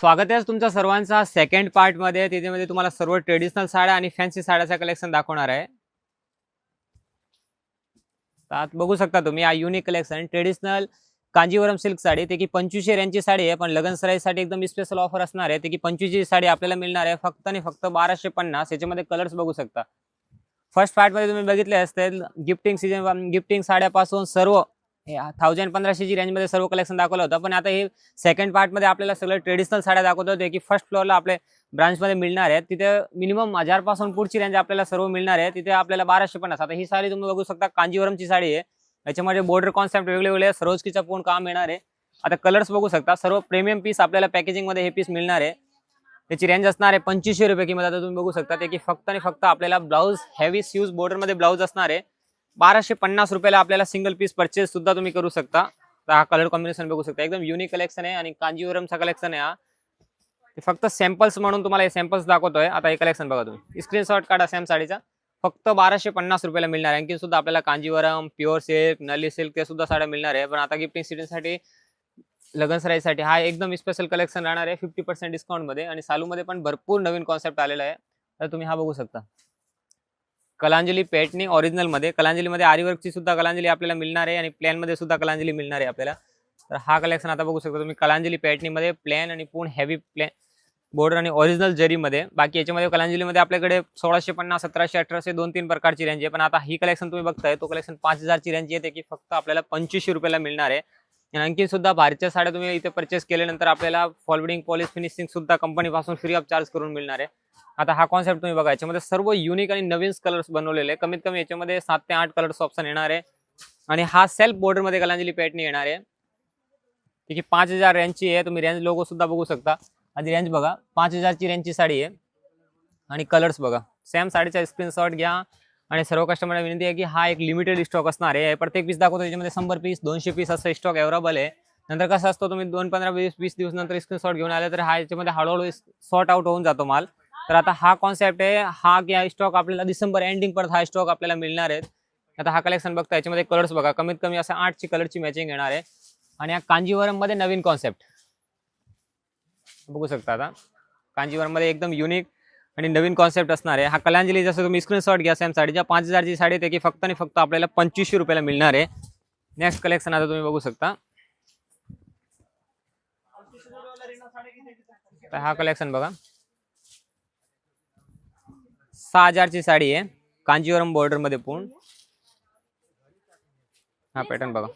स्वागत आहे तुमच्या सर्वांचा. सेकंड पार्टमध्ये तिथे तुम्हाला सर्व ट्रेडिशनल साड्या आणि फॅन्सी साड्याचं कलेक्शन दाखवणार आहे. आत बघू शकता तुम्ही हा unique collection traditional Kanjeevaram silk sari ते की पंचवीसशे यांची साडी आहे पण लगन सराईसाठी एकदम स्पेशल ऑफर असणार आहे. ते की पंचवीसची साडी आपल्याला मिळणार आहे फक्त आणि फक्त बाराशे पन्नास. याच्यामध्ये कलर्स बघू शकता. फर्स्ट पार्टमध्ये तुम्ही बघितले असतील गिफ्टिंग सीजन गिफ्टिंग साड्यापासून सर्व थाउजंड पंधराशेची रेंजमध्ये सर्व कलेक्शन दाखवलं होतं. पण आता हे सेकंड पार्टमध्ये आपल्याला सगळं ट्रेडिशनल साड्या दाखवत होते की फर्स्ट फ्लोअरला आपले ब्रांचमध्ये मिळणार आहे तिथे मिनिमम हजारपासून पुढची रेंज आपल्याला सर्व मिळणार आहे. तिथे आपल्याला बाराशे पन्नास. आता ही साडी तुम्ही बघू शकता कांजीवरमची साडी आहे. याच्यामध्ये बॉर्डर कॉन्सेप्ट वेगळे वेगळे सरोजकीचं पूर्ण काम येणार आहे. आता कलर्स बघू शकता सर्व प्रीमियम पीस आपल्याला पॅकेजिंगमध्ये हे पीस मिळणार आहे. त्याची रेंज असणार आहे पंचवीसशे रुपये किंमत. आता तुम्ही बघू शकता ते की फक्त आणि फक्त आपल्याला ब्लाऊज हेवी स्यूज बॉर्डरमध्ये ब्लाऊज असणार आहे. बाराशे पन्नास रुपयाला आपल्याला सिंगल पीस परचेस सुद्धा तुम्ही करू शकता. तर हा कलर कॉम्बिनेशन बघू शकता. एकदम युनिक कलेक्शन आहे आणि कांजीवरमचा कलेक्शन आहे हा. फक्त सॅम्पल्स म्हणून तुम्हाला हे सॅम्पल्स दाखवतोय. आता हे कलेक्शन बघा तुम्ही. स्क्रीनशॉट काढा सॅम साडीचा. फक्त बाराशे पन्नास रुपयाला मिळणार आहे. आणखी सुद्धा आपल्याला कांजीवरम प्युअर सिल्क नली सिल्क ते सुद्धा साड्या मिळणार आहे. पण आता गिफ्टिंग सीजनसाठी लग्न सराईसाठी हा एकदम स्पेशल कलेक्शन राहणार आहे. फिफ्टी पर्सेंट डिस्काउंटमध्ये आणि सालूमध्ये पण भरपूर नवीन कॉन्सेप्ट आलेला आहे. तर तुम्ही हा बघू शकता. कलांजली पेटनी ओरिजिनलमध्ये कलांजलीमध्ये आरीवर्कची सुद्धा कलांजली आपल्याला मिळणार आहे आणि प्लॅनमध्ये सुद्धा कलांजली मिळणार आहे आपल्याला. तर हा कलेक्शन आता बघू शकता तुम्ही कलांजली पेटनीमध्ये प्लॅन आणि पूर्ण हेवी प्लॅन बॉर्डर आणि ओरिजिनल जरीमध्ये. बाकी याच्यामध्ये कलांजलीमध्ये आपल्याकडे सोळाशे पन्नास सतराशे अठराशे दोन तीन प्रकारची रेंज आहे. पण आता ही कलेक्शन तुम्ही बघताय तो कलेक्शन पाच हजारची रेंज येते की फक्त आपल्याला पंचवीसशे रुपयाला मिळणार आहे. आणखी सुद्धा भारतीय साड्या तुम्ही इथे परचेस केल्यानंतर आपल्याला फॉलबिडिंग पॉलिश फिनिशिंग सुद्धा कंपनीपासून फ्री ऑफ चार्ज करून मिळणार आहे. आता हा कॉन्सेप्ट तुम्ही बघा याच्यामध्ये सर्व युनिक आणि नवीन कलर्स बनवलेले कमीत कमी याच्यामध्ये सात ते आठ कलर्स ऑप्शन येणार आहे. आणि हा सेल्फ बॉर्डरमध्ये कलांजली पॅटर्न येणार आहे. त्याची पाच हजार रेंजची आहे. तुम्ही रेंज लोगो सुद्धा बघू शकता. आधी रेंज बघा पाच हजारची रेंजची साडी आहे. आणि कलर्स बघा सेम साडीचा स्क्रीनशॉट घ्या. आणि सर्व कस्टमरला विनंती आहे की हा एक लिमिटेड स्टॉक असणार आहे. प्रत्येक पीस दाखवतो त्याच्यामध्ये शंभर पीस दोनशे पीस असं स्टॉक अवेलेबल आहे. नंतर कसं असतो तुम्ही दोन पंधरा वीस वीस दिवस नंतर स्क्रीनशॉट घेऊन आले तर हा याच्यामध्ये हळूहळू सॉर्ट आउट होऊन जातो माल. तर आता हा कॉन्सेप्ट आहे हा की स्टॉक आपल्याला डिसेंबर एंडिंग परत हा स्टॉक आपल्याला मिळणार आहे. आता हा कलेक्शन बघता याच्यामध्ये कलर्स बघा. कमीत कमी असं आठची कलरची मॅचिंग येणार आहे. आणि या कांजीवरममध्ये नवीन कॉन्सेप्ट बघू शकता आता. कांजीवरममध्ये एकदम युनिक आणि नवीन कॉन्सेप्ट असणार आहे. हा कलांजली जसं तुम्ही स्क्रीनशॉट घ्या सेम साडीच्या पाच हजारची साडी आहे की फक्त आणि फक्त आपल्याला पंचवीसशे रुपयाला मिळणार आहे. नेक्स्ट कलेक्शन आता तुम्ही बघू शकता. तर हा कलेक्शन बघा. सहा हजारची साडी आहे. कांजीवरम बॉर्डरमध्ये पूर्ण. हा पॅटर्न बघा.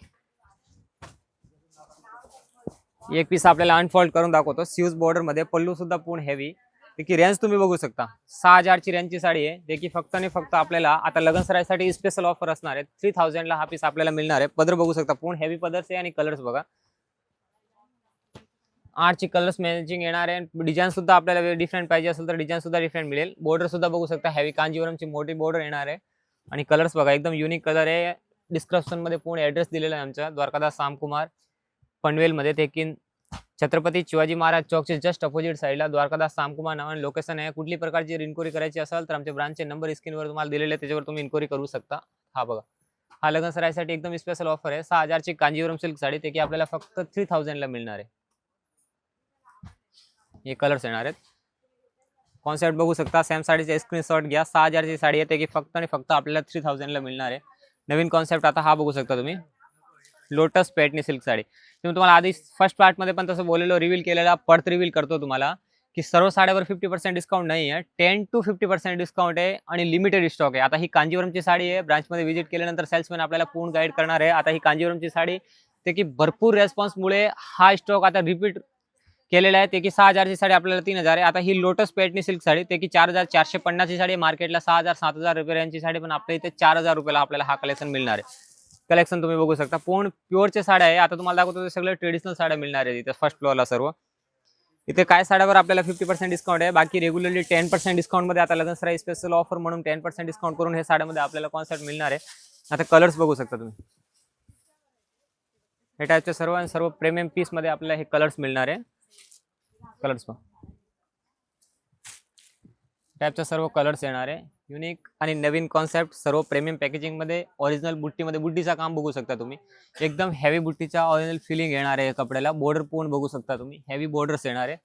एक पीस आपल्याला अनफोल्ड करून दाखवतो. स्यूज बॉर्डरमध्ये पल्लू सुद्धा पूर्ण हेवी की रेंज तुम्ही बघू शकता. सहा हजारची रेंजची साडी आहे. देखील की फक्त आणि फक्त आपल्याला आता लग्न सरायसाठी स्पेशल ऑफर असणार आहे थ्री थाउजंडला हा पीस आपल्याला मिळणार आहे. पदर बघू शकता. पूर्ण हेवी पदर्स आहे आणि कलर्स बघा. आठची कलर्स मॅचिंग येणार आहे. डिझाईन सुद्धा आपल्याला डिफरंट पाहिजे असेल तर डिझाईन सुद्धा डिफरंट मिळेल. बॉर्डर सुद्धा बघू शकता. हेवी कांजीवरमची मोठी बॉर्डर येणार आहे. आणि कलर्स बघा एकदम युनिक कलर आहे. डिस्क्रिप्शनमध्ये पूर्ण ऍड्रेस दिलेला आहे आमच्या द्वारकादास सामकुमार पनवेलमध्ये. ते की छत्रपती शिवाजी महाराज चौकचे जस्ट अपोजिट साईडला द्वारकादास सामकुमार नावाने लोकेशन आहे. कुठली प्रकारची इन्क्वायरी करायची असेल तर आमच्या ब्रांचचे नंबर स्क्रीनवर तुम्हाला दिलेले आहे. त्याच्यावर तुम्ही इन्क्वायरी करू शकता. हा बघा. हा लग्न सरायसाठी एकदम स्पेशल ऑफर आहे. सहा हजारची कांजीवरम सिल्क साडी ते की आपल्याला फक्त थ्री थाउजंडला मिळणार आहे. हे कलर्स येणार आहेत. कॉन्सेप्ट बघू शकता. सॅम साडीचे स्क्रीनशॉट घ्या. सहा हजारची साडी येते की फक्त आणि फक्त आपल्याला थ्री थाउजंडला मिळणार आहे. नवीन कॉन्सेप्ट आता हा बघू शकता तुम्ही. Lotus Paithani silk sari. तुम्ही तुम्हाला आधी फर्स्ट पार्टमध्ये पण तसं बोललेलो रिव्हील केलेला परत रिव्हील करतो तुम्हाला की सर्व साड्यावर फिफ्टी पर्सेंट डिस्काउंट नाही आहे ten to fifty percent discount आहे आणि लिमिटेड स्टॉक आहे. आता ही कांजीवरमची साडी आहे ब्रांचमध्ये व्हिजिट केल्यानंतर सेल्समॅन आपल्याला पूर्ण गाईड करणार आहे. आता ही कांजीवरमची साडी ते की भरपूर रेस्पॉन्समुळे हा स्टॉक आता रिपीट केलेला आहे. ते की सहा हजारची साडी आपल्याला तीन हजार आहे. आता ही लोटस पेटनी सिल्क साडी ते की चार हजार चारशे पन्नासची साडी मार्केटला सहा हजार सात हजार रुपयांची साडी पण आपल्या इथे चार हजार रुपयाला आपल्याला हा कलेक्शन मिळणार आहे. कलेक्शन तुम्ही बघू शकता. पूर्ण प्युअरच्या साड्या आहे. आता तुम्हाला दाखवतो ते सगळे ट्रेडिशनल साड्या मिळणार आहे इथे फर्स्ट फ्लोअरला सर्व. इथे काय साड्यावर आपल्याला फिफ्टी पर्सेंट डिस्काउंट आहे. बाकी रेग्युलरली टेन पर्सेंट डिस्काउंटमध्ये आता लग्न सराई स्पेशल ऑफर म्हणून टेन पर्सेंट डिस्काउंट करून हे साड्यामध्ये आपल्याला कॉन्सेप्ट मिळणार आहे. आता कलर्स बघू शकता तुम्ही. हे टाईपचे सर्व आणि सर्व प्रीमियम पीसमध्ये आपल्याला हे कलर्स मिळणार आहे. कलर्स टाईपच्या सर्व कलर्स येणार आहे. युनिक आणि नवीन कॉन्सेप्ट सर्व प्रेमियम पॅकेजिंगमध्ये ओरिजिनल बुट्टीमध्ये बुट्टीचा काम बघू शकता तुम्ही. एकदम हेवी बुट्टीचा ओरिजिनल फिलिंग येणार आहे कपड्याला. बॉर्डर पूर्ण बघू शकता तुम्ही. हेवी बॉर्डर्स येणार आहे.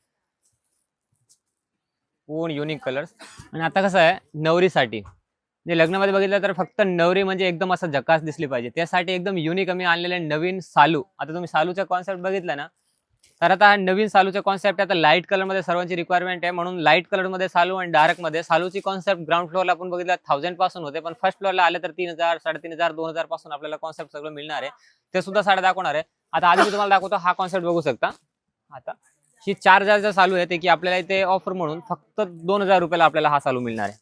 पूर्ण युनिक कलर्स आणि आता कसं आहे नवरीसाठी. म्हणजे लग्नामध्ये बघितलं तर फक्त नवरी म्हणजे एकदम असं झकास दिसली पाहिजे. त्यासाठी एकदम युनिक आम्ही आणलेले नवीन सालू. आता तुम्ही सालूचा कॉन्सेप्ट बघितला ना तर आता हा नवीन सालूचा कॉन्सेप्ट आता लाइट कलरमध्ये सर्वांची रिक्वायरमेंट आहे. म्हणून लाइट कलरमध्ये सालू आणि डार्कमध्ये सालूची कॉन्सेप्ट ग्राउंड फ्लोअरला आपण बघितलं थाउजंडपासून होते. पण फर्स्ट फ्लोअरला आले तर तीन हजार साडेतीन हजार दोन हजारपासून आपल्याला कॉन्सेप्ट सगळं मिळणार आहे. ते सुद्धा साडे दाखवणार आहे. आता आधी मी तुम्हाला दाखवतो हा कॉन्सेप्ट बघू शकता. आता ही चार हजारचा चालू आहे ते की आपल्याला इथे ऑफर म्हणून फक्त दोन हजार रुपयाला आपल्याला हा चालू मिळणार आहे.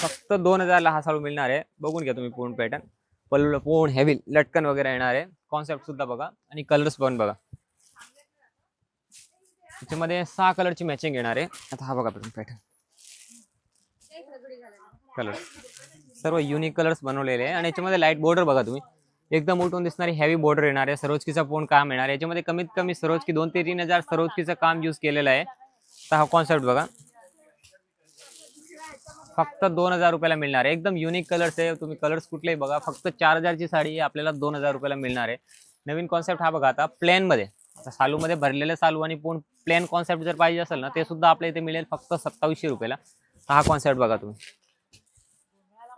फक्त दोन हजारला हा चालू मिळणार आहे. बघून घ्या तुम्ही पूर्ण पॅटर्न पल्लूला पूर्ण हेवी लटकन वगैरे येणार आहे. कॉन्सेप्ट सुद्धा बघा. आणि कलर्स पण बघा. त्याच्यामध्ये सहा कलरची मॅचिंग येणार आहे. आता हा बघा पॅटर्न कलर सर्व युनिक कलर्स बनवलेले आहे. आणि याच्यामध्ये लाइट बॉर्डर बघा तुम्ही. एकदम उठून दिसणारी हेवी बॉर्डर येणार आहे. सरोजकीचा पूर्ण काम येणार आहे. याच्यामध्ये कमीत कमी सरोजकी दोन ते तीन हजार सरोजकीचं काम यूज केलेलं आहे. तर हा कॉन्सेप्ट बघा. फक्त दोन हजार रुपयाला मिळणार आहे. एकदम युनिक कलर्स आहे. तुम्ही कलर्स कुठलेही बघा. फक्त चार हजारची साडी आपल्याला दोन हजार रुपयाला मिळणार आहे. नवीन कॉन्सेप्ट हा बघा आता प्लेन मध्ये. आता सालूमध्ये भरलेले सालू आणि पूर्ण प्लेन कॉन्सेप्ट जर पाहिजे असेल ना ते सुद्धा आपल्या इथे मिळेल फक्त सत्तावीसशे रुपयाला. हा कॉन्सेप्ट बघा तुम्ही.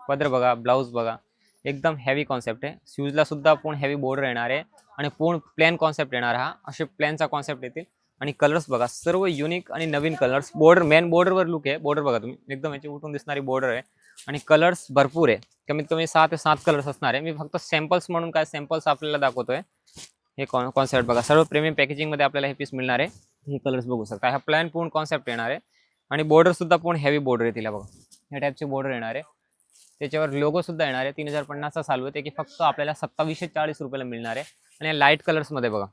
पदर बघा ब्लाऊज बघा. एकदम हेवी कॉन्सेप्ट आहे. शूजला सुद्धा पूर्ण हेवी बोर्ड येणार आहे. आणि पूर्ण प्लेन कॉन्सेप्ट येणार हा. असे प्लॅनचा कॉन्सेप्ट येतील. आणि कलर्स बघा सर्व युनिक आणि नवीन कलर्स बॉर्डर मेन बॉर्डरवर लुक आहे. बॉर्डर बघा तुम्ही. एकदम याची उठून दिसणारी बॉर्डर आहे. आणि कलर्स भरपूर आहे. कमीत कमी सहा ते सात कलर्स असणार आहे. मी फक्त सॅम्पल्स म्हणून काय सॅम्पल्स आपल्याला दाखवतोय. हे कॉन्सेप्ट बघा. सर्व प्रीमियम पॅकेजिंगमध्ये आपल्याला हे पीस मिळणार आहे. हे कलर्स बघू शकता. हा प्लॅन पूर्ण कॉन्सेप्ट येणार आहे. आणि बॉर्डर सुद्धा पूर्ण हेवी बॉर्डर आहे तिला बघा. ह्या टाईपची बॉर्डर येणार आहे. त्याच्यावर लोगो सुद्धा येणार आहे. तीन हजार पन्नासचा चालू आहे. ते की फक्त आपल्याला सत्तावीसशे चाळीस रुपयाला मिळणार आहे. आणि लाइट कलर्समध्ये बघा.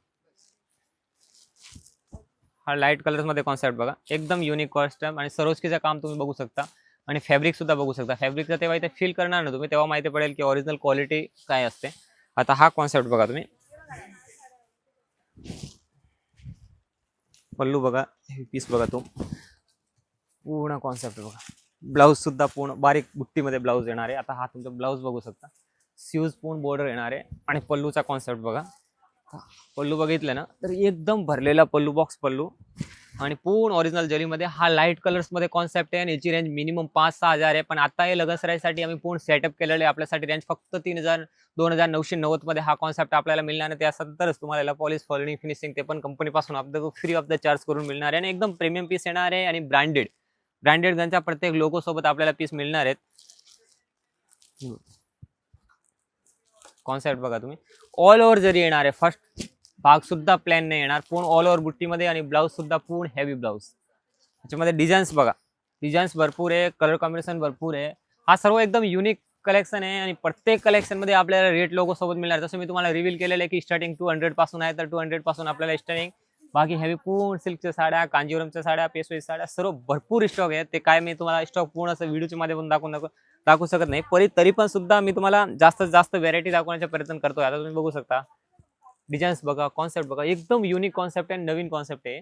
हा लाइट कलर्समध्ये कॉन्सेप्ट बघा. एकदम युनिक कॉस्टम आणि सरोजकीचं काम तुम्ही बघू शकता. आणि फॅब्रिक सुद्धा बघू शकता. फॅब्रिकचं तेव्हा इथे फील करणार ना तुम्ही तेव्हा माहिती पडेल की ओरिजिनल क्वालिटी काय असते. आता हा कॉन्सेप्ट बघा तुम्ही. पल्लू बघा हे पीस बघा तो. पूर्ण कॉन्सेप्ट बघा. ब्लाऊज सुद्धा पूर्ण बारीक बुट्टीमध्ये ब्लाऊज येणार आहे. आता हा तुमचा ब्लाऊज बघू शकता. स्यूज पूर्ण बॉर्डर येणार आहे. आणि पल्लूचा कॉन्सेप्ट बघा. पल्लू बघितलं ना? तर एकदम भरलेला पल्लू बॉक्स पल्लू. आणि पूर्ण ओरिजिनल जरीमध्ये हा लाइट कलर्समध्ये कॉन्सेप्ट आहे आणि याची रेंज मिनिमम पाच सहा हजार आहे. पण आता हे लगसराईसाठी आम्ही पूर्ण सेटअप केलेलं आहे. आपल्यासाठी रेंज फक्त तीन हजार दोन हजार नऊशे नव्वदमध्ये हा कॉन्सेप्ट आपल्याला मिळणार आहे. त्यानंतरच तुम्हाला याला पॉलिश फॉलिंग फिनिशिंग ते पण कंपनीपासून आपलं फ्री ऑफ द चार्ज करून मिळणार आहे. आणि एकदम प्रीमियम पीस येणार आहे आणि ब्रँडेड ब्रँडेड गनच्या प्रत्येक लोगो सोबत आपल्याला पीस मिळणार आहेत. कॉन्सेप्ट बघा तुम्ही. ऑल ओव्हर जरी येणार आहे फर्स्ट भाग सुद्धा प्लॅन नाही येणार. पूर्ण ऑल ओव्हर बुट्टीमध्ये आणि ब्लाऊज सुद्धा पूर्ण हेवी ब्लाऊज त्याच्यामध्ये डिझाईन्स बघा. डिझाईन्स भरपूर आहे कलर कॉम्बिनेशन भरपूर आहे. हा सर्व एकदम युनिक कलेक्शन आहे आणि प्रत्येक कलेक्शनमध्ये आपल्याला रेट लोगो सोबत मिळणार. जसं मी तुम्हाला रिव्हील केलेलं आहे की स्टार्टिंग टू हंड्रेडपासून आहे तर टू हंड्रेडपासून आपल्याला स्टार्टिंग बाकी हेवी पूर्ण सिल्कच्या साड्या कांजीवरमच्या साड्या पेशवाई साड्या सर्व भरपूर स्टॉक आहेत. ते काय मी तुम्हाला स्टॉक पूर्ण असं व्हिडिओच्या माध्यमातून दाखवून दाखवून दाखवू शकत नाही. परी तरी पण सुद्धा मी तुम्हाला जास्तीत जास्त व्हेरायटी दाखवण्याचा प्रयत्न करतोय. आता तुम्ही बघू शकता. डिझाईन्स बघा कॉन्सेप्ट बघा. एकदम युनिक कॉन्सेप्ट आहे नवीन कॉन्सेप्ट आहे.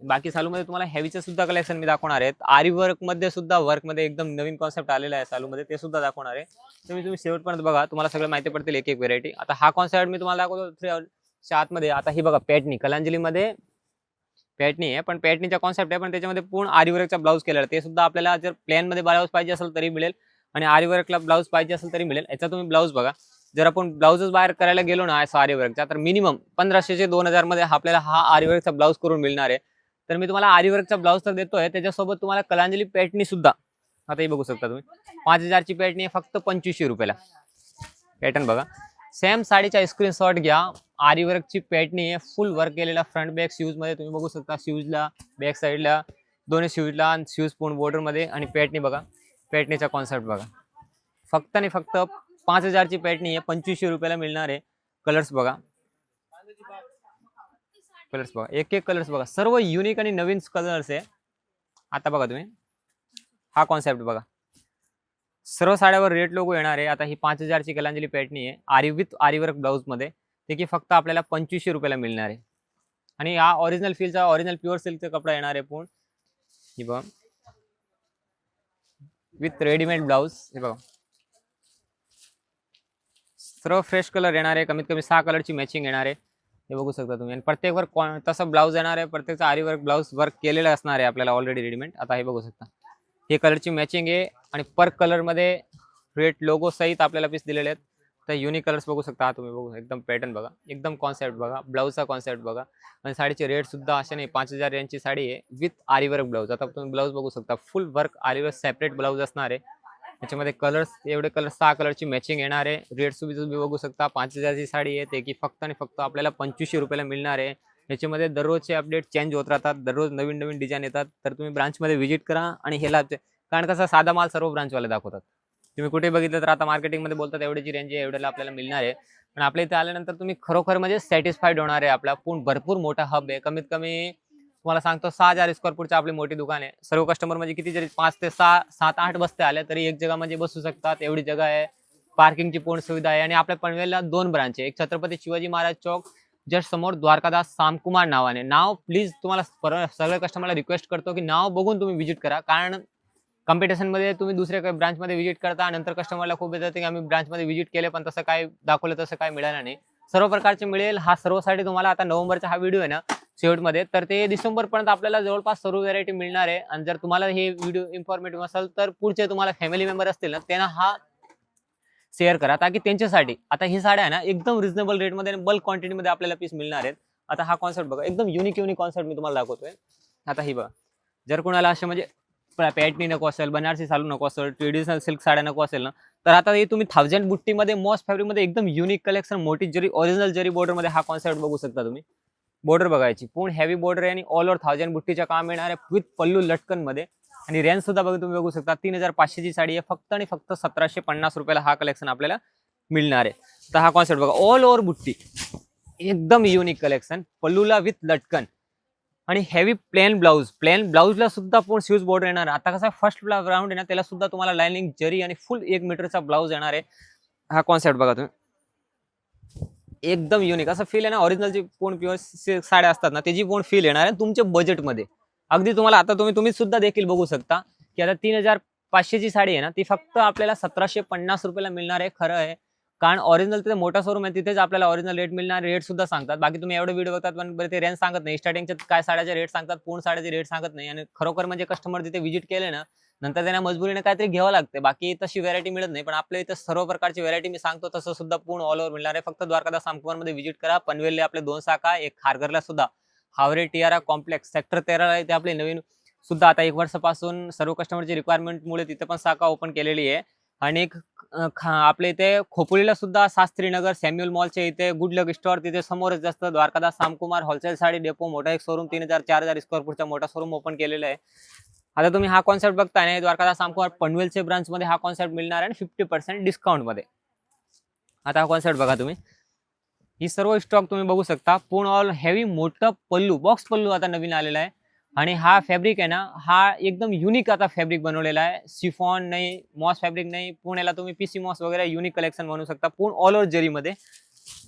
बाकी सालूमध्ये तुम्हाला हेवीचं सुद्धा कलेक्शन मी दाखवणार आहेत आरी वर्कमध्ये सुद्धा वर्कमध्ये एकदम नवीन कॉन्सेप्ट आलेला आहे सालूमध्ये. ते सुद्धा दाखवणार आहे. तुम्ही तुम्ही शेवटपर्यंत बघा. तुम्हाला सगळं माहिती पडतील एक एक व्हेरायटी आता हा कॉन्सेप्ट मी तुम्हाला दाखवतो थ्री आतमध्ये. आता ही बघा पॅटनी कलांजलीमध्ये पॅटनी आहे. पण पॅटनीचा कॉन्सेप्ट आहे. पण त्याच्यामध्ये पूर्ण आरीवर्कचा ब्लाऊज केलेला आहे. ते सुद्धा आपल्याला जर प्लेन मध्ये ब्लाऊज पाहिजे असेल तरी मिळेल. आणि आरीवर्कला ब्लाऊज पाहिजे असेल तरी मिळेल. याचा तुम्ही ब्लाऊज बघा. जर आपण ब्लाऊजच बाहेर करायला गेलो ना असं आरीवर्कचा तर मिनिमम पंधराशे ते दोन हजारमध्ये आपल्याला हा आरीवर्कचा ब्लाऊज करून मिळणार आहे. तर मी तुम्हाला आरीवर्कचा ब्लाऊज तर देतोय. त्याच्यासोबत तुम्हाला कलांजली पॅटनी सुद्धा. आताही बघू शकता तुम्ही. पाच हजारची पॅटनी आहे फक्त पंचवीसशे रुपयाला. पॅटर्न बघा. सेम साडीचा स्क्रीनशॉट घ्या. आरीवर्कची पॅटनी आहे. फुल वर्क केलेला फ्रंट बॅक शूजमध्ये तुम्ही बघू शकता. शूजला बॅक साईडला दोन्ही शूजला आणि शूज पूर्ण बॉर्डरमध्ये आणि पॅटनी बघा. पेटणीचा कॉन्सेप्ट बघा. फक्त आणि फक्त पाच हजारची पेटणी आहे पंचवीसशे रुपयाला मिळणार आहे. कलर्स बघा. कलर्स बघा. एक एक कलर्स बघा. सर्व युनिक आणि नवीन कलर्स आहे. आता बघा तुम्ही. हा कॉन्सेप्ट बघा. सर्व साड्यावर रेट लोगो येणार आहे. आता ही पाच हजारची कलांजली पेटणी आहे. आरी विथ आरीवर्क ब्लाऊजमध्ये ते की फक्त आपल्याला पंचवीसशे रुपयाला मिळणार आहे. आणि हा ऑरिजिनल फिलचा ऑरिजिनल प्युअर सिल्कचा कपडा येणार आहे पूर्ण. ही बघा. With readymade blouse. हे बघा. सर्व फ्रेश कलर येणार आहे. कमीत कमी सहा कलरची मॅचिंग येणार आहे. हे बघू शकता तुम्ही. आणि प्रत्येक वर्क तसं ब्लाऊज येणार आहे. प्रत्येकचा आरी वर्क ब्लाऊज वर्क केलेलं असणार आहे आपल्याला ऑलरेडी रेडीमेड आता हे बघू शकता. हे कलरची मॅचिंग आहे. आणि पर कलरमध्ये रेड लोगो सहित आपल्याला पीस दिलेले आहेत. तर युनिक कलर्स बघू शकता तुम्ही बघू एकदम पॅटर्न बघा. एकदम कॉन्सेप्ट बघा. ब्लाऊजचा कॉन्सेप्ट बघा. आणि साडीचे रेट सुद्धा असे नाही. पाच हजार यांची साडी आहे विथ आरीवर्क ब्लाऊज आता तुम्ही ब्लाऊज बघू शकता. फुल वर्क आरी सेपरेट ब्लाऊज असणार आहे. याच्यामध्ये कलर्स एवढे कलर सहा कलरची मॅचिंग येणार आहे. रेट तुम्ही बघू शकता. पाच हजारची साडी आहे. ते की फक्त आणि फक्त आपल्याला पंचवीसशे रुपयाला मिळणार आहे. याच्यामध्ये दररोजचे अपडेट चेंज होत राहतात. दररोज नवीन नवीन डिझाईन येतात. तर तुम्ही ब्रांचमध्ये व्हिजिट करा आणि हे लाभ कारण कसं साधा माल सर्व ब्रांचवाले दाखवतात. तुम्ही कुठे बघितलं तर आता मार्केटिंगमध्ये बोलतात एवढ्याची रेंज आहे एवढ्याला आपल्याला मिळणार आहे. पण आपल्या इथे आल्यानंतर तुम्ही खरोखर म्हणजे सॅटिस्फाईड होणार आहे आपला. पूर्ण भरपूर मोठा हब आहे. कमीत कमी तुम्हाला सांगतो सहा हजार स्क्वेअर फूटची आपली मोठी दुकान आहे. सर्व कस्टमर म्हणजे किती जरी पाच ते सहा सात आठ बसते आले तरी एक जगा म्हणजे बसू शकतात. एवढी जगा आहे. पार्किंगची पूर्ण सुविधा आहे. आणि आपल्या पनवेलला दोन ब्रांच आहे. एक छत्रपती शिवाजी महाराज चौक जस्ट समोर द्वारकादास सामकुमार नावाने. नाव प्लीज तुम्हाला सगळ्या कस्टमरला रिक्वेस्ट करतो की नाव बघून तुम्ही व्हिजिट करा. कारण कॉम्पिटिशनमध्ये तुम्ही दुसऱ्या काही ब्रांचमध्ये व्हिजिट करता नंतर कस्टमरला खूप येतात की आम्ही ब्रांचमध्ये व्हिजिट केले पण तसं काय दाखवलं तसं काय मिळालं नाही. सर्व प्रकारचे मिळेल. हा सर्वसाठी तुम्हाला आता नोव्हेंबरचा हा व्हिडिओ आहे ना शेवटमध्ये. तर ते डिसेंबरपर्यंत आपल्याला जवळपास सर्व व्हरायटी मिळणार आहे. आणि जर तुम्हाला हे व्हिडिओ इन्फॉर्मेटिव्ह असेल तर पुढचे तुम्हाला फॅमिली मेंबर असतील ना त्यांना हा शेअर करा. ताकी त्यांच्यासाठी आता ही साड्या आहे ना एकदम रिझनेबल रेटमध्ये आणि बल्क क्वांटिटीमध्ये आपल्याला पीस मिळणार आहेत. आता हा कॉन्सेप्ट बघा एकदम युनिक युनिक कॉन्सेप्ट मी तुम्हाला दाखवतोय. आता ही बघा. जर कोणाला असे म्हणजे पॅटनी नको असेल बनारसी चालू नको असेल ट्रेडिशनल सिल्क साड्या नको असेल ना तर आता हे तुम्ही थाउजंड बुट्टीमध्ये मॉस फॅब्रिकमध्ये एकदम युनिक कलेक्शन मोठी जरी ओरिजिनल जरी बॉर्डरमध्ये मध्ये हा कॉन्सेप्ट बघू शकता तुम्ही. बॉर्डर बघायची. पूर्ण हेवी बॉर्डर आहे आणि ऑल ओव्हर थाउजंड बुट्टीच्या काम येणार आहे विथ पल्लू लटकनमध्ये. आणि रेंज सुद्धा बघा तुम्ही बघू शकता तीन हजार पाचशेची साडी आहे फक्त आणि फक्त सतराशे पन्नास रुपयाला हा कलेक्शन आपल्याला मिळणार आहे. तर हा कॉन्सेप्ट बघा ऑल ओव्हर बुट्टी. एकदम युनिक कलेक्शन पल्लूला विथ लटकन. आणि हेवी प्लेन ब्लाऊज प्लेन ब्लाऊजला सुद्धा पूर्ण स्यूज बॉर्डर येणार. आता कसं फर्स्ट राऊंड आहे ना त्याला सुद्धा तुम्हाला लाइनिंग जरी आणि फुल एक मीटरचा ब्लाऊज येणार आहे. हा कॉन्सेप्ट बघा तुम्ही. एकदम युनिक असं फील आहे ना ओरिजिनलची पूर्ण प्युअर साड्या असतात ना त्याची पूर्ण फील येणार आहे तुमच्या बजेटमध्ये अगदी तुम्हाला आता तुम्ही तुम्ही सुद्धा देखील बघू शकता की आता तीन हजार पाचशेची साडी आहे ना ती फक्त आपल्याला सतराशे पन्नास रुपयाला मिळणार आहे खरं आहे. कारण ओरिजिनल तिथे मोठा शोरूम आहे तिथेच आपल्याला ओरिजिनल रेट मिळणार रेट सुद्धा सांगतात. बाकी तुम्ही एवढे व्हिडिओ बघतात पण ते रेंज सांगत नाही. स्टार्टिंगच्या काय साड्याचे रेट सांगतात पूर्ण साड्याचे रेट सांगत नाही. आणि खरोखर म्हणजे कस्टमर तिथे व्हिजिट केले ना नंतर त्यांना मजबुरीने काहीतरी घ्यावं लागते. बाकी तशी व्हरायटी मिळत नाही. पण आपल्या इथं सर्व प्रकारची व्हरायटी मी सांगतो तसं सुद्धा पूर्ण ऑल ओव्हर मिळणार आहे. फक्त द्वारकादास सामकुमारमध्ये व्हिजिट करा. पनवेलले आपले दोन शाखा एक खारघरला सुद्धा. हावरे टियारा कॉम्प्लेक्स सेक्टर तेरा इथे आपले नवीन सुद्धा आता एक वर्षापासून सर्व कस्टमरची रिक्वायरमेंटमुळे तिथे पण शाखा ओपन केलेली आहे. आणि एक खा- आपल्या इथे खोपोलीला सुद्धा शास्त्रीनगर सॅम्युअल मॉलच्या इथे गुड लक स्टोअर तिथे समोरच जास्त द्वारकादास सामकुमार होलसेल साडी डेपो मोठा एक शोरूम तीन हजार चार हजार स्क्वेअर फूटचा मोठा शोरूम ओपन केलेला आहे. आता तुम्ही हा कॉन्सेप्ट बघताय नाही द्वारकादास सामकुमार पनवेलचे ब्रांचमध्ये हा कॉन्सेप्ट मिळणार आहे फिफ्टी पर्सेंट डिस्काउंटमध्ये. आता हा कॉन्सेप्ट बघा तुम्ही. ही सर्व स्टॉक तुम्ही बघू शकता. पूर्ण ऑल हेवी मोठं पल्लू बॉक्स पल्लू आता नवीन आलेला आहे. आणि हा फॅब्रिक आहे ना हा एकदम युनिक आता फॅब्रिक बनवलेला आहे. सिफॉन नाही मॉस फॅब्रिक नाही. पुण्याला तुम्ही पीसी मॉस वगैरे युनिक कलेक्शन म्हणू शकता. पूर्ण ऑल ओव्हर जरीमध्ये.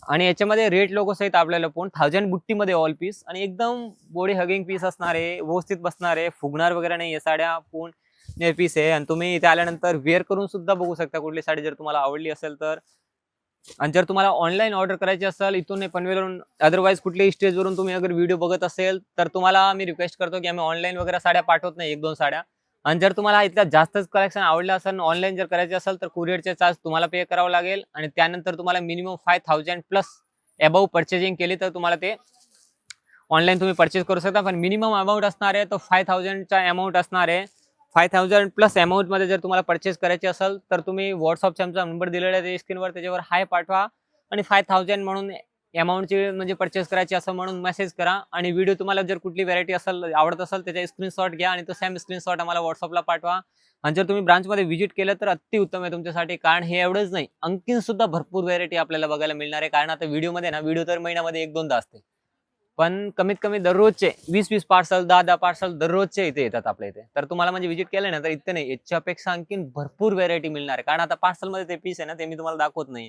आणि याच्यामध्ये रेट लोगो सहित आपल्याला पूर्ण थाउजंड बुट्टीमध्ये ऑल पीस आणि एकदम बॉडी हगिंग पीस असणार आहे व्यवस्थित बसणार आहे. फुगणार वगैरे नाही साड्या पूर्ण पीस आहे. आणि तुम्ही इथे आल्यानंतर वेअर करून सुद्धा बघू शकता कुठली साडी जर तुम्हाला आवडली असेल तर. आणि जर तुम्हाला ऑनलाईन ऑर्डर करायची असेल इथून नाही पनवेलवरून अदरवाईज कुठल्याही स्टेजवरून तुम्ही अगर व्हिडिओ बघत असेल तर तुम्हाला मी रिक्वेस्ट करतो की आम्ही ऑनलाईन वगैरे साड्या पाठवत नाही एक दोन साड्या. आणि जर तुम्हाला इथल्या जास्तच कलेक्शन आवडलं असेल ऑनलाईन जर करायचे असेल तर कुरिअरचे चार्ज तुम्हाला पे करावं लागेल. आणि त्यानंतर तुम्हाला minimum five thousand plus above purchasing केली तर तुम्हाला ते ऑनलाईन तुम्ही परचेस करू शकता. पण मिनिमम अमाऊंट असणार आहे तो फाय थाउजंडचा अमाऊंट असणार आहे. फाय थाउजंड प्लस अमाऊंटमध्ये जर तुम्हाला परचेस करायची असेल तर तुम्ही व्हॉट्सअपचा आमचा नंबर दिलेला आहे स्क्रीनवर त्याच्यावर हाय पाठवा. आणि फाय थाउजंड म्हणून अमाऊंटची म्हणजे परचेस करायची असं म्हणून मेसेज करा. आणि व्हिडिओ तुम्हाला जर कुठली व्हरायटी असेल आवडत असेल त्याचा स्क्रीनशॉट घ्या आणि तो सेम स्क्रीनशॉट आम्हाला व्हॉट्सअपला पाठवा. आणि जर तुम्ही ब्रांचमध्ये व्हिजिट केलं तर अति उत्तम आहे तुमच्यासाठी कारण हे एवढंच नाही आणखीन सुद्धा भरपूर व्हरायटी आपल्याला बघायला मिळणार आहे. कारण आता व्हिडिओमध्ये ना व्हिडिओ तर महिन्यामध्ये एक दोनदा असते. पण कमीत कमी दररोजचे वीस वीस पार्सल दहा दहा पार्सल दररोजचे इथे येतात आपल्या इथे. तर तुम्हाला म्हणजे व्हिजिट केलं ना तर इथे नाही याच्यापेक्षा आणखीन भरपूर व्हरायटी मिळणार आहे. कारण आता पार्सलमध्ये ते पीस आहे ना ते मी तुम्हाला दाखवत नाही.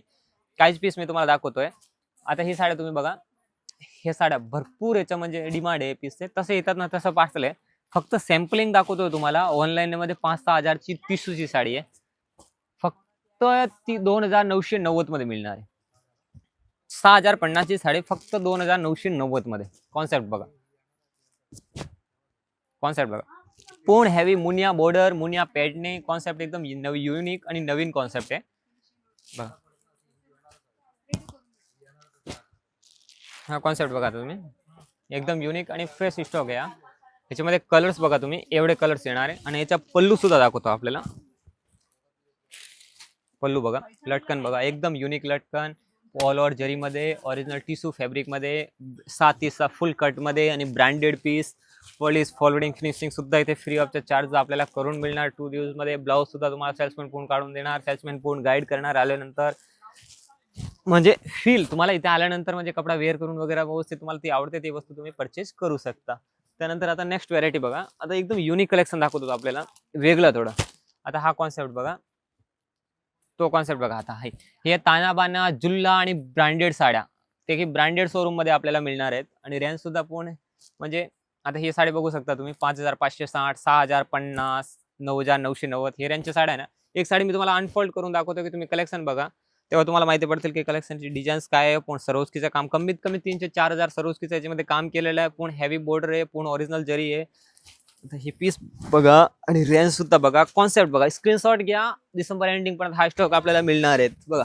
काहीच पीस मी तुम्हाला दाखवतोय. आता ही साड्या तुम्ही बघा. हे साड्या भरपूर याच्या म्हणजे डिमांड आहे पीसचे तसे येतात ना तसं पार्सल आहे. फक्त सॅम्पलिंग दाखवतोय तुम्हाला. ऑनलाईनमध्ये पाच सहा हजारची तीसची साडी आहे. फक्त ती दोन हजार नऊशे नव्वदमध्ये मिळणार आहे. सहा हजार पन्नासची साडी फक्त दोन हजार नऊशे नव्वदमध्ये कॉन्सेप्ट बघा. कॉन्सेप्ट बघा. पूर्ण हेवी मुनिया बॉर्डर मुनिया पॅडने कॉन्सेप्ट एकदम नवी युनिक आणि नवीन कॉन्सेप्ट आहे. बघा. हा कॉन्सेप्ट बघा तुम्ही. एकदम युनिक आणि फ्रेश स्टॉक आहे हा. याच्यामध्ये कलर्स बघा तुम्ही. एवढे कलर्स येणार आहे. आणि याचा पल्लू सुद्धा दाखवतो आपल्याला. पल्लू बघा. लटकन बघा. एकदम युनिक लटकन. वॉल ओव्हर जरीमध्ये ओरिजिनल टिश्यू फॅब्रिकमध्ये सात तीसचा फुल कटमध्ये आणि branded piece polish forwarding finishing सुद्धा इथे फ्री ऑफ चार्ज आपल्याला करून मिळणार. टू दिवसमध्ये ब्लाऊज सुद्धा तुम्हाला सेल्समॅन पूर्ण काढून देणार सेल्समॅन पूर्ण गाईड करणार आल्यानंतर. म्हणजे फील तुम्हाला इथे आल्यानंतर म्हणजे कपडा वेअर करून वगैरे व्यवस्थित तुम्हाला ती आवडते ती वस्तू तुम्ही परचेस करू शकता. त्यानंतर आता नेक्स्ट व्हरायटी बघा. आता एकदम युनिक कलेक्शन दाखवतो आपल्याला. वेगळं थोडं. आता हा कॉन्सेप्ट बघा. तो कॉन्सेप्ट बघा आता. आहे हे तानाबाना जुल्ला आणि ब्रँडेड साड्या. ते की ब्रँडेड शोरूममध्ये आपल्याला मिळणार आहेत. आणि रेंज सुद्धा पूर्ण म्हणजे आता हे साडी बघू शकता तुम्ही. पाच हजार पाचशे साठ सहा हजार पन्नास नऊ हजार नऊशे नव्वद. हे रेंजच्या साड्या आहे ना. एक साडी मी तुम्हाला अनफोल्ड करून दाखवतो की तुम्ही कलेक्शन बघा. तेव्हा तुम्हाला माहिती पडतील की कलेक्शनची डिझाईन्स काय आहे. पूर्ण सरोस्कीचं काम. कमीत कमी तीनशे चार हजार सरोस्कीचं याच्यामध्ये काम केलेलं आहे. पूर्ण हेवी बॉर्डर आहे. पूर्ण ओरिजिनल जरी आहे. तर हे पीस बघा आणि रेंज सुद्धा बघा. कॉन्सेप्ट बघा. स्क्रीनशॉट घ्या. डिसेंबर एंडिंग पर्यंत हा स्टॉक आपल्याला मिळणार आहेत. बघा.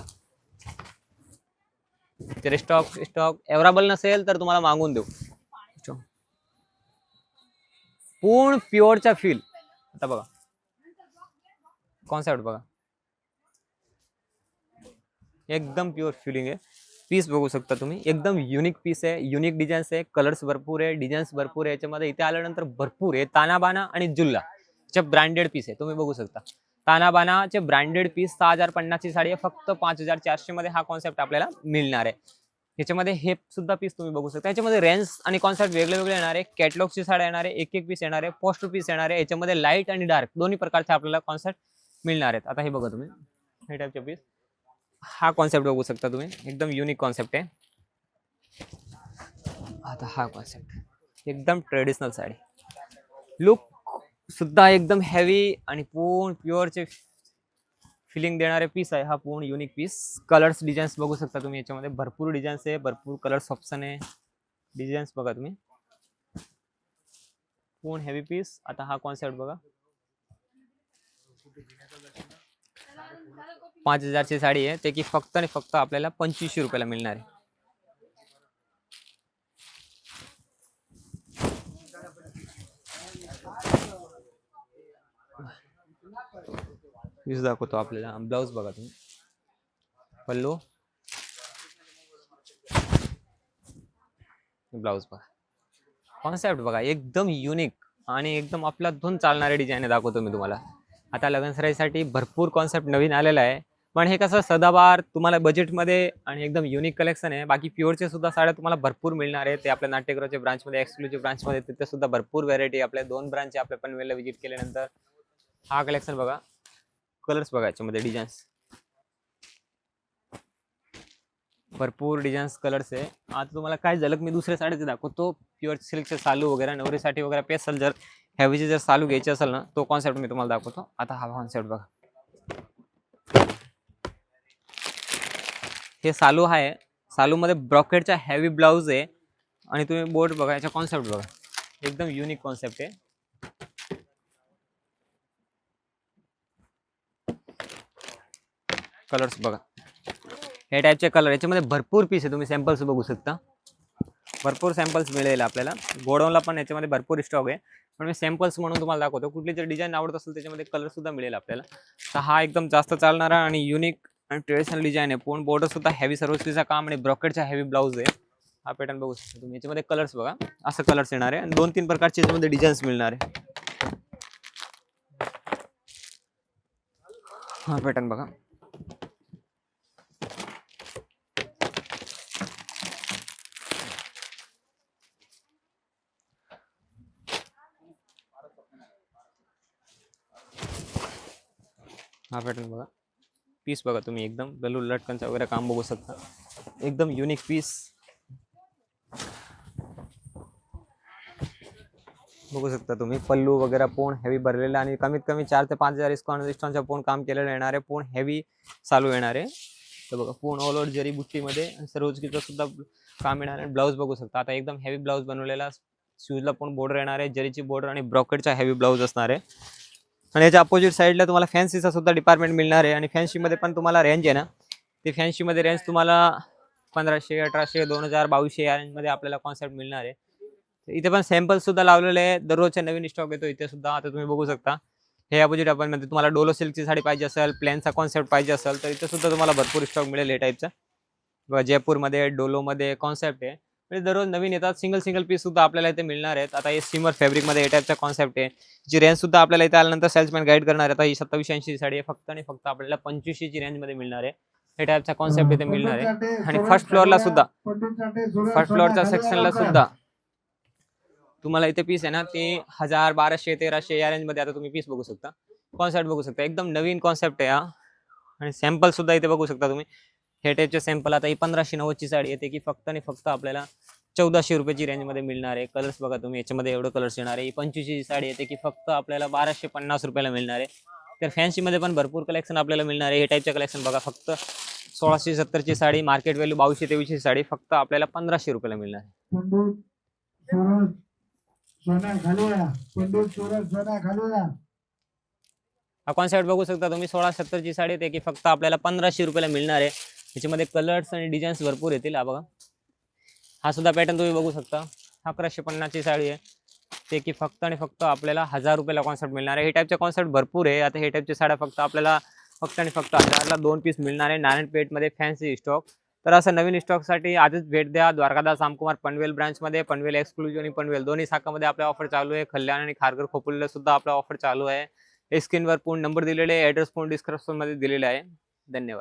तर स्टॉक स्टॉक अवेलेबल नसेल तर तुम्हाला मागून देऊ. पूर्ण प्युअरचा फील आता बघा. कॉन्सेप्ट बघा. एकदम प्युअर फिलिंग आहे. पीस बघू शकता तुम्ही. एकदम युनिक पीस आहे युनिक डिझाईन्स आहे कलर्स भरपूर आहे डिझाईन्स भरपूर आहे. याच्यामध्ये इथे आल्यानंतर भरपूर आहे. तानाबाना आणि जुल्ला चे ब्रँडेड पीस आहे. तुम्ही बघू शकता. तानाबानाचे ब्रँडेड पीस सहा हजार पन्नासची साडी आहे. फक्त पाच हजार चारशे मध्ये हा कॉन्सेप्ट आपल्याला मिळणार आहे. याच्यामध्ये हे सुद्धा पीस तुम्ही बघू शकता. याच्यामध्ये रेंज आणि कॉन्सेप्ट वेगळे वेगळे येणार आहे. कॅटलॉगची साडी येणार आहे. एक एक पीस येणार आहे. पोस्ट पीस येणार आहे. याच्यामध्ये लाइट आणि डार्क दोन्ही प्रकारचे आपल्याला कॉन्सेप्ट मिळणार आहेत. आता हे बघा तुम्ही. हे टाईपचे पीस हा कॉन्सेप्ट बघू शकता तुम्ही. एकदम युनिक कॉन्सेप्ट आहे. आता हा कॉन्सेप्ट एकदम ट्रेडिशनल साडी. लुक सुद्धा एकदम हेवी आणि पूर्ण प्युअरचे फिलिंग देणारे पीस आहे. हा पूर्ण युनिक पीस कलर्स डिझाईन्स बघू शकता तुम्ही याच्यामध्ये. भरपूर डिझाईन्स आहे. भरपूर कलर्स ऑप्शन आहे. डिझाईन्स बघा तुम्ही. पूर्ण हेवी पीस आता हा कॉन्सेप्ट बघा. पाच हजारची साडी आहे. ते की फक्त आणि फक्त आपल्याला पंचवीसशे रुपयाला मिळणार आहे. वीस दाखवतो आपल्याला. ब्लाऊज बघा तुम्ही. पल्लू. ब्लाऊज बघा. कॉन्सेप्ट बघा. एकदम युनिक आणि एकदम आपला धुन चालणारे डिझाईन दाखवतो मी तुम्हाला. आता लग्नसराईसाठी भरपूर कॉन्सेप्ट नवीन आलेला आहे. पण हे कसं सदाबार तुम्हाला बजेटमध्ये आणि एकदम युनिक कलेक्शन आहे. बाकी प्युअरचे सुद्धा साड्या तुम्हाला भरपूर मिळणार आहे ते आपल्या नाट्यगृहाच्या ब्रांचमध्ये एक्सक्लुझिव्ह ब्रांचमध्ये तिथे सुद्धा भरपूर व्हरायटी आपल्या दोन ब्रांच आपल्या पनवेलला व्हिजिट केल्यानंतर. हा कलेक्शन बघा. कलर्स बघा याच्यामध्ये डिझाईन्स भरपूर डिझाईन्स कलर्स आहे. आता तुम्हाला काय झालं मी दुसऱ्या साडीचे दाखवतो. प्युअर सिल्कचे सालू वगैरे नवरीसाठी वगैरे पेसल जर हेवीचे जर सालू घ्यायचे असेल ना तो कॉन्सेप्ट मी तुम्हाला दाखवतो. आता हा कॉन्सेप्ट बघा. हे सालू आहे. सालूमध्ये ब्रॉकेटचा हॅवी ब्लाऊज आहे. आणि तुम्ही बोर्ड बघा याचा कॉन्सेप्ट बघा. एकदम युनिक कॉन्सेप्ट आहे. कलर्स बघा. हे टाईपचे कलर याच्यामध्ये भरपूर पीस आहे. तुम्ही सॅम्पल्स बघू शकता. भरपूर सॅम्पल्स मिळेल आपल्याला. गोडाऊनला पण याच्यामध्ये भरपूर स्टॉक आहे. पण मी सॅम्पल्स म्हणून तुम्हाला दाखवतो. कुठली जर डिझाईन आवडत असेल त्याच्यामध्ये कलरसुद्धा मिळेल आपल्याला. तर हा एकदम जास्त चालणारा आणि युनिक आणि ट्रेडिशनल डिझाईन आहे पूर्ण बॉर्डर सुद्धा हेवी सर्वस्तीचा काम आणि ब्रॉकेटचा हेवी ब्लाऊज आहे हा पॅटर्न बघू शकता तुम्ही याच्यामध्ये कलर्स बघा असं कलर्स येणार आहे आणि दोन तीन प्रकारचे याच्यामध्ये डिझाईन्स मिळणार आहे हा पॅटर्न बघा हा पॅटर्न बघा पीस बघा तुम्ही एकदम. बेलू लटकनचं वगैरे काम बघू शकता. एकदम युनिक पीस बघू शकता तुम्ही. पल्लू वगैरे पूर्ण हेवी भरलेलं आणि कमीत कमी चार ते पाच हजार इस्कॉन इस्टॉनचा पूर्ण काम केलेलं येणार आहे. पूर्ण हेवी चालू येणार आहे. तर बघा पूर्ण ऑल ओव्हर जरी बुट्टीमध्ये सरोजगीचं सरोजकीचं सुद्धा काम येणार आहे. ब्लाऊज बघू शकता. आता एकदम हेवी ब्लाऊज बनवलेला. शूजला पण बॉर्डर येणार आहे. जरीची बॉर्डर आणि ब्रॉकेटचा हेवी ब्लाऊज असणार आहे. आणि याच्या अपोजिट साईडला तुम्हाला फॅन्सीचा सुद्धा डिपार्टमेंट मिळणार आहे. आणि फॅन्सीमध्ये पण तुम्हाला रेंज आहे ना ते फॅन्सीमध्ये रेंज तुम्हाला पंधराशे अठराशे दोन हजार बावीसशे या रेंजमध्ये आपल्याला कॉन्सेप्ट मिळणार आहे. तर इथे पण सॅम्पल्ससुद्धा लावलेले आहे. दररोजचे नवीन स्टॉक येतो इथे सुद्धा. आता तुम्ही बघू शकता. हे अपोजिट अपॉइंटमध्ये तुम्हाला डोलो सिल्कची साडी पाहिजे असेल प्लॅनचा कॉन्सेप्ट पाहिजे असेल तर इथे सुद्धा तुम्हाला भरपूर स्टॉक मिळेल हे टाईपचा जयपूरमध्ये डोलोमध्ये कॉन्सेप्ट आहे. म्हणजे दररोज नवीन येतात. सिंगल सिंगल पीस सुद्धा आपल्याला इथे मिळणार आहेत. आता हे सिमर फॅब्रिकमध्ये हे टाईपचा कॉन्सेप्ट आहे. जी रेंज सुद्धा आपल्याला इथे आल्यानंतर सेल्समॅन गाईड करणार आहे आता ही सत्तावीसशे ऐंशी साडी आहे. फक्त आणि फक्त आपल्याला पंचवीसशेची रेंजमध्ये मिळणार आहे. हे टाईपचा कॉन्सेप्ट इथे मिळणार आहे. आणि फर्स्ट फ्लोअरला सुद्धा. फर्स्ट फ्लोअरच्या सेक्शनला सुद्धा. तुम्हाला इथे पीस आहे ना ते हजार बाराशे तेराशे या रेंजमध्ये आता तुम्ही पीस बघू शकता. कॉन्सेप्ट बघू शकता. एकदम नवीन कॉन्सेप्ट आहे हा. आणि सॅम्पल सुद्धा इथे बघू शकता तुम्ही. हे टाईपचे सॅम्पल आता ही पंधराशे नव्वदची साडी येते की फक्त आणि फक्त आपल्याला चौदाशे रुपयाची रेंजमध्ये मिळणार आहे. कलर्स बघा तुम्ही याच्यामध्ये एवढं कलर्स येणार आहे. ही पंचवीसची साडी येते की फक्त आपल्याला बाराशे पन्नास रुपयाला मिळणार आहे. तर फॅन्सीमध्ये पण भरपूर कलेक्शन आपल्याला मिळणार आहे. हे टाईपचे कलेक्शन बघा फक्त सोळाशे सत्तरची साडी मार्केट व्हॅल्यू बावीसशे तेवीसशे साडी फक्त आपल्याला पंधराशे रुपयाला मिळणार आहे. हा कॉन्सेप्ट बघू शकता तुम्ही सोळा सत्तरची साडी येते की फक्त आपल्याला पंधराशे रुपयाला मिळणार आहे. त्याच्यामध्ये कलर्स आणि डिझाईन्स भरपूर येतील. हा बघा. हा सुद्धा पॅटर्न तुम्ही बघू शकता. अकराशे पन्नासची साडी आहे. ते की फक्त आणि फक्त आपल्याला हजार रुपयाला कॉन्सेप्ट मिळणार आहे. हे टाईपचे कॉन्सेप्ट भरपूर आहे. आता हे टाईपच्या साड्या फक्त आपल्याला फक्त आणि फक्त हजारला दोन पीस मिळणार आहे. नारायणपेठमध्ये फॅन्सी स्टॉक तर असं नवीन स्टॉकसाठी आजच भेट द्या. द्वारकादास रामकुमार पनवेल ब्रांचमध्ये पनवेल एक्सक्लुझिव्ह आणि पनवेल दोन्ही शाखामध्ये आपल्या ऑफर चालू आहे. खल्याण आणि खारघर खोपोलीला सुद्धा आपला ऑफर चालू आहे. स्क्रीनवर पूर्ण नंबर दिलेले आहे. ॲड्रेस पूर्ण डिस्क्रिप्शनमध्ये दिलेले आहे. धन्यवाद.